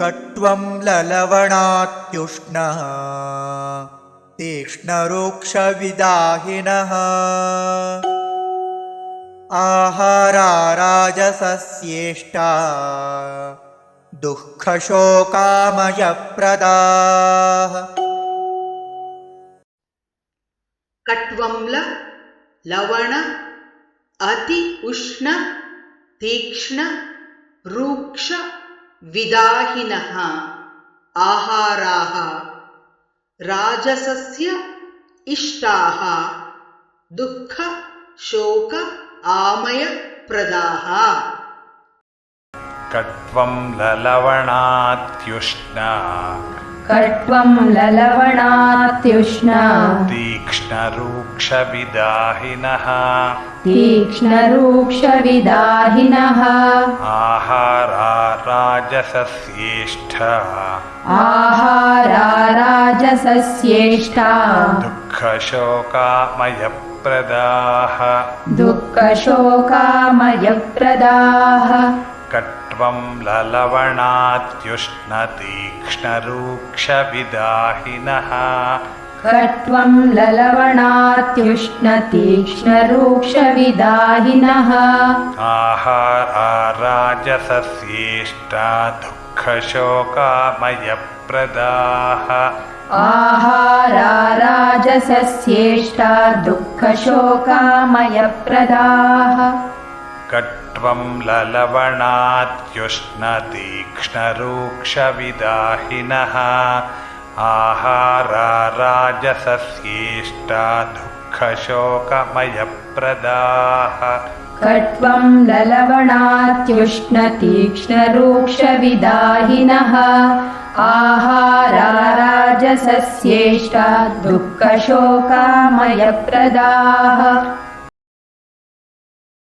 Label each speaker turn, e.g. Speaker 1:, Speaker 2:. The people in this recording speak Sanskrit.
Speaker 1: कट्वं ललवणात्युष्णः तीक्ष्णरूक्षविदाहिनः। आहाराराजसस्येष्टा दुःखशोकामयप्रदाः।
Speaker 2: कट्वम्ल लवण अति उष्ण तीक्ष्ण रूक्ष विदाहिनः आहाराः राजसस्य इष्टाः दुःख शोक आमयप्रदाः
Speaker 3: कट्वं ललवणात्युष्णा। तीक्ष्णरूक्षविदाहिनः।
Speaker 4: तीक्ष्णरूक्षविदाहिनः।
Speaker 3: आहारा राजसस्येष्ठ
Speaker 4: आहारा राजसस्येष्टा
Speaker 3: दुःखशोकामयप्रदाः।
Speaker 4: दुःखशोकामयप्रदाः
Speaker 3: कट्वं ललवणात्युष्णतीक्ष्णरूक्षविदाहिनः।
Speaker 4: कट्वं ललवणात्युष्णतीक्ष्णरूक्षविदाहिनः।
Speaker 3: आहारा राजसस्येष्टा दुःखशोकामयप्रदाः।
Speaker 4: आहारा राजसस्येष्टा दुःखशोकामयप्रदाः
Speaker 3: कट्वं ललवणात्युष्णतीक्ष्णरूक्षविदाहिनः। आहारा राजसस्येष्टा दुःखशोकमयप्रदाः।
Speaker 4: कट्वं ललवणात्युष्णतीक्ष्णरूक्षविदाहिनः। आहारा राजसस्येष्टा दुःखशोकामयप्रदाः